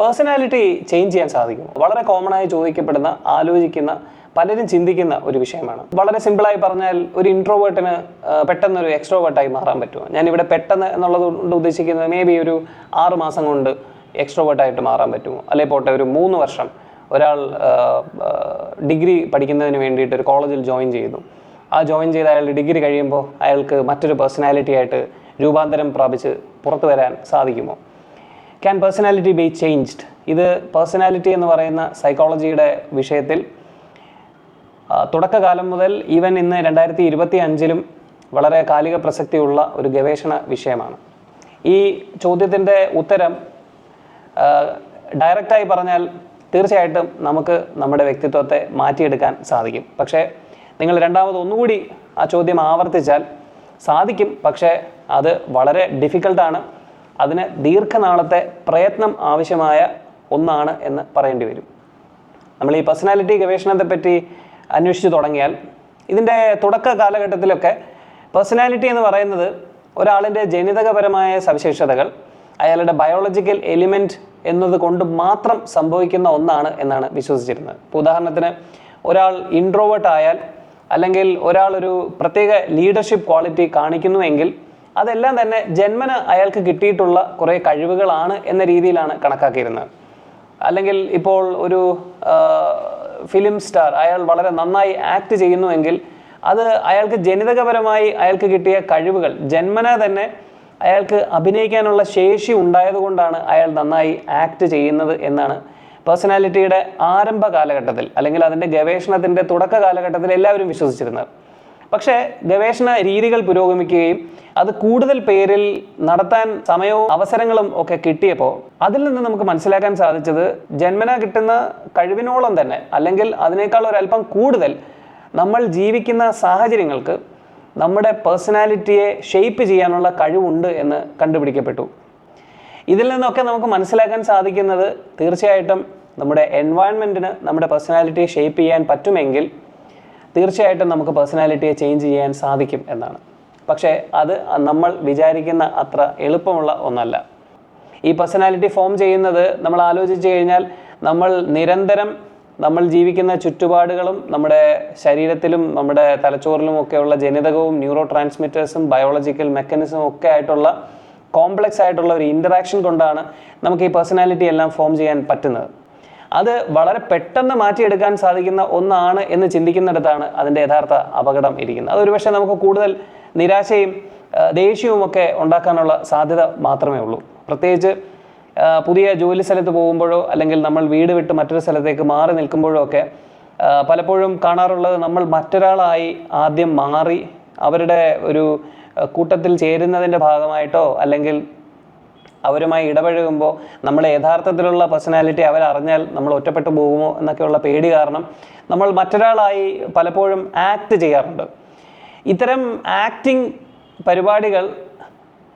Personality change ചെയ്യാൻ സാധിക്കും വളരെ കോമൺ ആയി ചോദിക്കപ്പെടുന്ന ആലോചിക്കുന്ന പലരും ചിന്തിക്കുന്ന ഒരു വിഷയമാണ്. വളരെ സിമ്പിളായി പറഞ്ഞാൽ ഒരു ഇൻട്രോവേർട്ടിന് പെട്ടെന്ന് ഒരു എക്സ്ട്രോവേർട്ടായി മാറാൻ പറ്റുമോ? ഞാനിവിടെ പെട്ടെന്ന് എന്നുള്ളത് കൊണ്ട് ഉദ്ദേശിക്കുന്നത് മേ ബി ഒരു ആറ് മാസം കൊണ്ട് എക്സ്ട്രോവേർട്ടായിട്ട് മാറാൻ പറ്റുമോ? അല്ലെ പോട്ടെ ഒരു മൂന്ന് വർഷം ഒരാൾ ഡിഗ്രി പഠിക്കുന്നതിന് വേണ്ടിയിട്ട് ഒരു കോളേജിൽ ജോയിൻ ചെയ്തു. ആ ജോയിൻ ചെയ്ത അയാളുടെ ഡിഗ്രി കഴിയുമ്പോൾ അയാൾക്ക് മറ്റൊരു പേഴ്സണാലിറ്റി ആയിട്ട് രൂപാന്തരം പ്രാപിച്ച് പുറത്തു വരാൻ സാധിക്കുമോ? ക്യാൻ പേഴ്സണാലിറ്റി ബി ചേഞ്ച്ഡ് ഇത് പേഴ്സണാലിറ്റി എന്ന് പറയുന്ന സൈക്കോളജിയുടെ വിഷയത്തിൽ തുടക്കകാലം മുതൽ ഈവൻ ഇന്ന് രണ്ടായിരത്തി ഇരുപത്തി അഞ്ചിലും വളരെ കാലിക പ്രസക്തിയുള്ള ഒരു ഗവേഷണ വിഷയമാണ്. ഈ ചോദ്യത്തിന്റെ ഉത്തരം ഡയറക്റ്റായി പറഞ്ഞാൽ തീർച്ചയായിട്ടും നമുക്ക് നമ്മുടെ വ്യക്തിത്വത്തെ മാറ്റിയെടുക്കാൻ സാധിക്കും. പക്ഷേ നിങ്ങൾ രണ്ടാമത് ഒന്നുകൂടി ആ ചോദ്യം ആവർത്തിച്ചാൽ സാധിക്കും. പക്ഷേ അത് വളരെ ഡിഫിക്കൽട്ടാണ് അതിന് ദീർഘനാളത്തെ പ്രയത്നം ആവശ്യമായ ഒന്നാണ് എന്ന് പറയേണ്ടി വരും. നമ്മൾ ഈ പേഴ്സണാലിറ്റി ഗവേഷണത്തെ പറ്റി അന്വേഷിച്ച് തുടങ്ങിയാൽ ഇതിന്റെ തുടക്ക കാലഘട്ടത്തിലൊക്കെ പേഴ്സണാലിറ്റി എന്ന് പറയുന്നത് ഒരാളിന്റെ ജനിതകപരമായ സവിശേഷതകൾ അയാളുടെ ബയോളജിക്കൽ എലിമെന്റ് എന്നത് കൊണ്ട് മാത്രം സംഭവിക്കുന്ന ഒന്നാണ് എന്നാണ് വിശ്വസിച്ചിരുന്നത്. ഇപ്പോൾ ഉദാഹരണത്തിന് ഒരാൾ ഇൻട്രോവേർട്ട് ആയാൽ അല്ലെങ്കിൽ ഒരാൾ ഒരു പ്രത്യേക ലീഡർഷിപ്പ് ക്വാളിറ്റി കാണിക്കുന്നുവെങ്കിൽ അതെല്ലാം തന്നെ ജന്മന് അയാൾക്ക് കിട്ടിയിട്ടുള്ള കുറേ കഴിവുകളാണ് എന്ന രീതിയിലാണ് കണക്കാക്കിയിരുന്നത്. അല്ലെങ്കിൽ ഇപ്പോൾ ഒരു ഫിലിം സ്റ്റാർ അയാൾ വളരെ നന്നായി ആക്ട് ചെയ്യുന്നുവെങ്കിൽ അത് അയാൾക്ക് ജനിതകപരമായി അയാൾക്ക് കിട്ടിയ കഴിവുകൾ ജന്മന തന്നെ അയാൾക്ക് അഭിനയിക്കാനുള്ള ശേഷി ഉണ്ടായതുകൊണ്ടാണ് അയാൾ നന്നായി ആക്ട് ചെയ്യുന്നത് എന്നാണ്. പേഴ്സണാലിറ്റിയുടെ ആരംഭ കാലഘട്ടത്തിൽ അല്ലെങ്കിൽ അതിന്റെ ഗവേഷണത്തിന്റെ തുടക്ക കാലഘട്ടത്തിൽ എല്ലാവരും വിശ്വസിച്ചിരുന്നത്. പക്ഷേ ഗവേഷണ രീതികൾ പുരോഗമിക്കുകയും അത് കൂടുതൽ പേരിൽ നടത്താൻ സമയവും അവസരങ്ങളും ഒക്കെ കിട്ടിയപ്പോൾ അതിൽ നിന്ന് നമുക്ക് മനസ്സിലാക്കാൻ സാധിച്ചത് ജന്മന കിട്ടുന്ന കഴിവിനോളം തന്നെ അല്ലെങ്കിൽ അതിനേക്കാൾ ഒരല്പം കൂടുതൽ നമ്മൾ ജീവിക്കുന്ന സാഹചര്യങ്ങൾക്ക് നമ്മുടെ പേഴ്സണാലിറ്റിയെ ഷെയ്പ്പ് ചെയ്യാനുള്ള കഴിവുണ്ട് എന്ന് കണ്ടുപിടിക്കപ്പെട്ടു. ഇതിൽ നിന്നൊക്കെ നമുക്ക് മനസ്സിലാക്കാൻ സാധിക്കുന്നത് തീർച്ചയായിട്ടും നമ്മുടെ എൻവയൺമെന്റിന് നമ്മുടെ പേഴ്സണാലിറ്റിയെ ഷെയ്പ്പ് ചെയ്യാൻ പറ്റുമെങ്കിൽ തീർച്ചയായിട്ടും നമുക്ക് പേഴ്സണാലിറ്റിയെ ചേഞ്ച് ചെയ്യാൻ സാധിക്കും എന്നാണ്. പക്ഷേ അത് നമ്മൾ വിചാരിക്കുന്ന അത്ര എളുപ്പമുള്ള ഒന്നല്ല. ഈ പേഴ്സണാലിറ്റി ഫോം ചെയ്യുന്നത് നമ്മൾ ആലോചിച്ച് കഴിഞ്ഞാൽ നമ്മൾ നിരന്തരം നമ്മൾ ജീവിക്കുന്ന ചുറ്റുപാടുകളും നമ്മുടെ ശരീരത്തിലും നമ്മുടെ തലച്ചോറിലും ഒക്കെയുള്ള ജനിതകവും ന്യൂറോ ട്രാൻസ്മിറ്റേഴ്സും ബയോളജിക്കൽ മെക്കാനിസവും ഒക്കെ ആയിട്ടുള്ള കോംപ്ലക്സ് ആയിട്ടുള്ള ഒരു ഇന്ററാക്ഷൻ കൊണ്ടാണ് നമുക്ക് ഈ പേഴ്സണാലിറ്റി എല്ലാം ഫോം ചെയ്യാൻ പറ്റുന്നത്. അത് വളരെ പെട്ടെന്ന് മാറ്റിയെടുക്കാൻ സാധിക്കുന്ന ഒന്നാണ് എന്ന് ചിന്തിക്കുന്നിടത്താണ് അതിന്റെ യഥാർത്ഥ അപകടം ഇരിക്കുന്നത്. അത് പക്ഷേ നമുക്ക് കൂടുതൽ നിരാശയും ദേഷ്യവും ഒക്കെ ഉണ്ടാക്കാനുള്ള സാധ്യത മാത്രമേ ഉള്ളൂ. പ്രത്യേകിച്ച് പുതിയ ജോലി സ്ഥലത്ത് പോകുമ്പോഴോ അല്ലെങ്കിൽ നമ്മൾ വീട് വിട്ട് മറ്റൊരു സ്ഥലത്തേക്ക് മാറി നിൽക്കുമ്പോഴോ ഒക്കെ പലപ്പോഴും കാണാറുള്ളത് നമ്മൾ മറ്റൊരാളായി ആദ്യം മാറി അവരുടെ ഒരു കൂട്ടത്തിൽ ചേരുന്നതിന്റെ ഭാഗമായിട്ടോ അല്ലെങ്കിൽ അവരുമായി ഇടപഴകുമ്പോൾ നമ്മുടെ യഥാർത്ഥത്തിലുള്ള പേഴ്സണാലിറ്റി അവരറിഞ്ഞാൽ നമ്മൾ ഒറ്റപ്പെട്ടു പോകുമോ എന്നൊക്കെയുള്ള പേടി കാരണം നമ്മൾ മറ്റൊരാളായി പലപ്പോഴും ആക്ട് ചെയ്യാറുണ്ട്. ഇത്തരം ആക്ടിങ് പരിപാടികൾ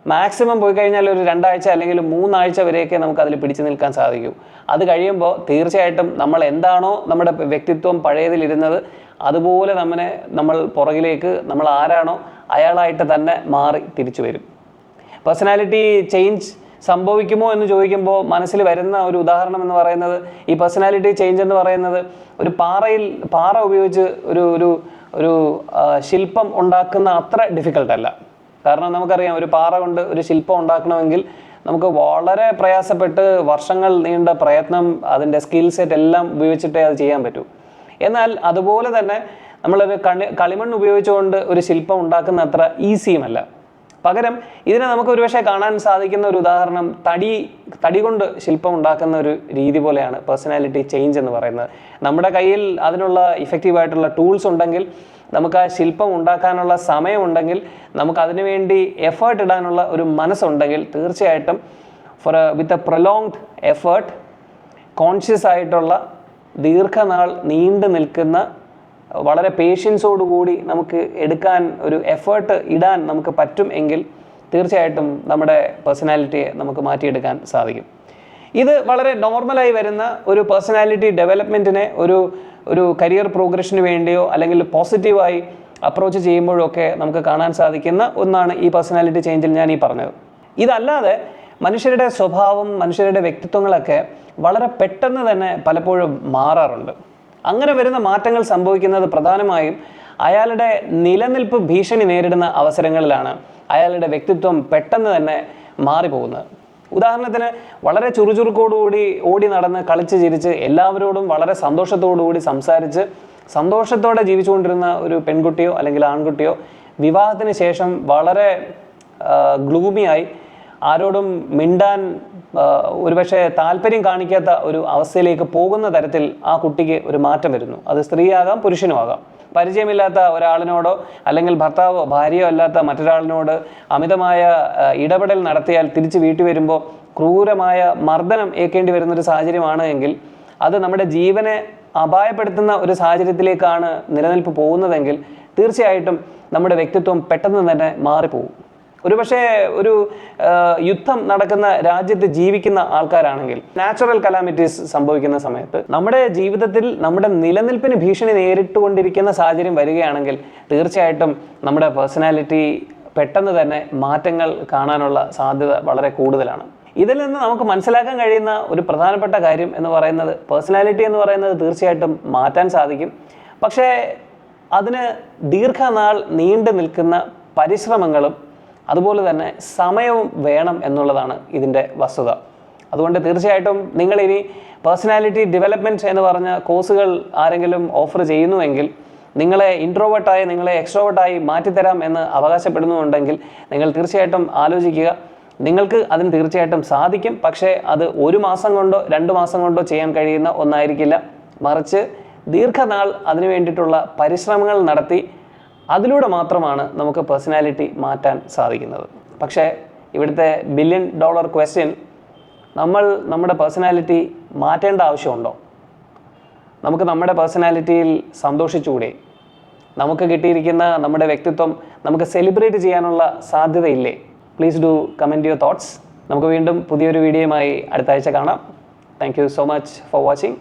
മാക്സിമം പോയി കഴിഞ്ഞാൽ ഒരു രണ്ടാഴ്ച അല്ലെങ്കിൽ മൂന്നാഴ്ച വരെയൊക്കെ നമുക്ക് അതിൽ പിടിച്ചു നിൽക്കാൻ സാധിക്കൂ. അത് കഴിയുമ്പോൾ തീർച്ചയായിട്ടും നമ്മൾ എന്താണോ നമ്മുടെ വ്യക്തിത്വം പഴയതിലിരുന്നത് അതുപോലെ നമ്മനെ നമ്മൾ പുറകിലേക്ക് നമ്മൾ ആരാണോ അയാളായിട്ട് തന്നെ മാറി തിരിച്ചു വരും. പേഴ്സണാലിറ്റി ചേഞ്ച് സംഭവിക്കുമോ എന്ന് ചോദിക്കുമ്പോൾ മനസ്സിൽ വരുന്ന ഒരു ഉദാഹരണം എന്ന് പറയുന്നത് ഈ പേഴ്സണാലിറ്റി ചേഞ്ച് എന്ന് പറയുന്നത് ഒരു പാറയിൽ പാറ ഉപയോഗിച്ച് ഒരു ഒരു ഒരു ശില്പം ഉണ്ടാക്കുന്ന അത്ര ഡിഫിക്കൽട്ടല്ല കാരണം നമുക്കറിയാം ഒരു പാറ കൊണ്ട് ഒരു ശില്പം ഉണ്ടാക്കണമെങ്കിൽ നമുക്ക് വളരെ പ്രയാസപ്പെട്ട് വർഷങ്ങൾ നീണ്ട പ്രയത്നം അതിന്റെ സ്കിൽ സെറ്റ് എല്ലാം ഉപയോഗിച്ചിട്ടേ അത് ചെയ്യാൻ പറ്റൂ. എന്നാൽ അതുപോലെ തന്നെ നമ്മളൊരു കണി കളിമണ്ണ് ഉപയോഗിച്ചുകൊണ്ട് ഒരു ശില്പം ഉണ്ടാക്കുന്ന അത്ര ഈസിയുമല്ല പകരം ഇതിനെ നമുക്ക് ഒരുപക്ഷെ കാണാൻ സാധിക്കുന്ന ഒരു ഉദാഹരണം തടി തടി കൊണ്ട് ശില്പം ഉണ്ടാക്കുന്ന ഒരു രീതി പോലെയാണ് പേഴ്സണാലിറ്റി ചേഞ്ച് എന്ന് പറയുന്നത്. നമ്മുടെ കയ്യിൽ അതിനുള്ള ഇഫക്റ്റീവായിട്ടുള്ള ടൂൾസ് ഉണ്ടെങ്കിൽ നമുക്ക് ആ ശില്പം ഉണ്ടാക്കാനുള്ള സമയമുണ്ടെങ്കിൽ നമുക്ക് അതിനുവേണ്ടി എഫേർട്ട് ഇടാനുള്ള ഒരു മനസ്സുണ്ടെങ്കിൽ തീർച്ചയായിട്ടും for with a prolonged effort conscious ആയിട്ടുള്ള ദീർഘനാൾ നീണ്ടു നിൽക്കുന്ന വളരെ പേഷ്യൻസോടുകൂടി നമുക്ക് എടുക്കാൻ ഒരു എഫേർട്ട് ഇടാൻ നമുക്ക് പറ്റും എങ്കിൽ തീർച്ചയായിട്ടും നമ്മുടെ പേഴ്സണാലിറ്റിയെ നമുക്ക് മാറ്റിയെടുക്കാൻ സാധിക്കും. ഇത് വളരെ നോർമലായി വരുന്ന ഒരു പേഴ്സണാലിറ്റി ഡെവലപ്മെന്റിനെ ഒരു ഒരു കരിയർ പ്രോഗ്രഷന് വേണ്ടിയോ അല്ലെങ്കിൽ പോസിറ്റീവായി അപ്രോച്ച് ചെയ്യുമ്പോഴൊക്കെ നമുക്ക് കാണാൻ സാധിക്കുന്ന ഒന്നാണ് ഈ പേഴ്സണാലിറ്റി ചേഞ്ചിൽ ഞാൻ ഈ പറഞ്ഞത്. ഇതല്ലാതെ മനുഷ്യരുടെ സ്വഭാവം മനുഷ്യരുടെ വ്യക്തിത്വങ്ങളൊക്കെ വളരെ പെട്ടെന്ന് തന്നെ പലപ്പോഴും മാറാറുണ്ട്. അങ്ങനെ വരുന്ന മാറ്റങ്ങൾ സംഭവിക്കുന്നത് പ്രധാനമായും അയാളുടെ നിലനിൽപ്പ് ഭീഷണി നേരിടുന്ന അവസരങ്ങളിലാണ് അയാളുടെ വ്യക്തിത്വം പെട്ടെന്ന് തന്നെ മാറിപ്പോകുന്നത്. ഉദാഹരണത്തിന് വളരെ ചുറുചുറുക്കോടുകൂടി ഓടി നടന്ന് കളിച്ച് ചിരിച്ച് എല്ലാവരോടും വളരെ സന്തോഷത്തോടുകൂടി സംസാരിച്ച് സന്തോഷത്തോടെ ജീവിച്ചുകൊണ്ടിരുന്ന ഒരു പെൺകുട്ടിയോ അല്ലെങ്കിൽ ആൺകുട്ടിയോ വിവാഹത്തിന് ശേഷം വളരെ ഗ്ലൂമിയായി ആരോടും മിണ്ടാൻ ഒരുപക്ഷെ താല്പര്യം കാണിക്കാത്ത ഒരു അവസ്ഥയിലേക്ക് പോകുന്ന തരത്തിൽ ആ കുട്ടിക്ക് ഒരു മാറ്റം വരുന്നു. അത് സ്ത്രീയാകാം പുരുഷനുമാകാം പരിചയമില്ലാത്ത ഒരാളിനോടോ അല്ലെങ്കിൽ ഭർത്താവോ ഭാര്യയോ അല്ലാത്ത മറ്റൊരാളിനോട് അമിതമായ ഇടപെടൽ നടത്തിയാൽ തിരിച്ച് വീട്ടിൽ വരുമ്പോൾ ക്രൂരമായ മർദ്ദനം ഏൽക്കേണ്ടി വരുന്നൊരു സാഹചര്യമാണ് എങ്കിൽ അത് നമ്മുടെ ജീവനെ അപായപ്പെടുത്തുന്ന ഒരു സാഹചര്യത്തിലേക്കാണ് നിലനിൽപ്പ് പോകുന്നതെങ്കിൽ തീർച്ചയായിട്ടും നമ്മുടെ വ്യക്തിത്വം പെട്ടെന്ന് തന്നെ മാറിപ്പോകും. ഒരുപക്ഷെ ഒരു യുദ്ധം നടക്കുന്ന രാജ്യത്ത് ജീവിക്കുന്ന ആൾക്കാരാണെങ്കിൽ നാച്ചുറൽ കലാമിറ്റീസ് സംഭവിക്കുന്ന സമയത്ത് നമ്മുടെ ജീവിതത്തിൽ നമ്മുടെ നിലനിൽപ്പിന് ഭീഷണി നേരിട്ടുകൊണ്ടിരിക്കുന്ന സാഹചര്യം വരികയാണെങ്കിൽ തീർച്ചയായിട്ടും നമ്മുടെ പേഴ്സണാലിറ്റി പെട്ടെന്ന് തന്നെ മാറ്റങ്ങൾ കാണാനുള്ള സാധ്യത വളരെ കൂടുതലാണ്. ഇതിൽ നിന്ന് നമുക്ക് മനസ്സിലാക്കാൻ കഴിയുന്ന ഒരു പ്രധാനപ്പെട്ട കാര്യം എന്ന് പറയുന്നത് പേഴ്സണാലിറ്റി എന്ന് പറയുന്നത് തീർച്ചയായിട്ടും മാറ്റാൻ സാധിക്കും. പക്ഷേ അതിന് ദീർഘനാൾ നീണ്ടു നിൽക്കുന്ന പരിശ്രമങ്ങളും അതുപോലെ തന്നെ സമയവും വേണം എന്നുള്ളതാണ് ഇതിന്റെ വസ്തുത. അതുകൊണ്ട് തീർച്ചയായിട്ടും നിങ്ങളിനി പേഴ്സണാലിറ്റി ഡെവലപ്മെന്റ് എന്ന് പറഞ്ഞ കോഴ്സുകൾ ആരെങ്കിലും ഓഫർ ചെയ്യുന്നുവെങ്കിൽ നിങ്ങളെ ഇൻട്രോവേർട്ടായി നിങ്ങളെ എക്സ്ട്രോവേർട്ടായി മാറ്റിത്തരാം എന്ന് അവകാശപ്പെടുന്നുണ്ടെങ്കിൽ നിങ്ങൾ തീർച്ചയായിട്ടും ആലോചിക്കുക. നിങ്ങൾക്ക് അതിന് തീർച്ചയായിട്ടും സാധിക്കും. പക്ഷേ അത് ഒരു മാസം കൊണ്ടോ രണ്ട് മാസം കൊണ്ടോ ചെയ്യാൻ കഴിയുന്ന ഒന്നായിരിക്കില്ല. മറിച്ച് ദീർഘനാൾ അതിനു വേണ്ടിയിട്ടുള്ള പരിശ്രമങ്ങൾ നടത്തി അതിലൂടെ മാത്രമാണ് നമുക്ക് പേഴ്സണാലിറ്റി മാറ്റാൻ സാധിക്കുന്നത്. പക്ഷേ ഇവിടുത്തെ ബില്യൺ ഡോളർ ക്വസ്റ്റ്യൻ നമ്മൾ നമ്മുടെ പേഴ്സണാലിറ്റി മാറ്റേണ്ട ആവശ്യമുണ്ടോ? നമുക്ക് നമ്മുടെ പേഴ്സണാലിറ്റിയിൽ സന്തോഷിച്ചുകൂടെ? നമുക്ക് കിട്ടിയിരിക്കുന്ന നമ്മുടെ വ്യക്തിത്വം നമുക്ക് സെലിബ്രേറ്റ് ചെയ്യാനുള്ള സാധ്യതയില്ലേ? Please do comment your thoughts നമുക്ക് വീണ്ടും പുതിയൊരു വീഡിയോയുമായി അടുത്ത ആഴ്ച കാണാം. Thank you so much for watching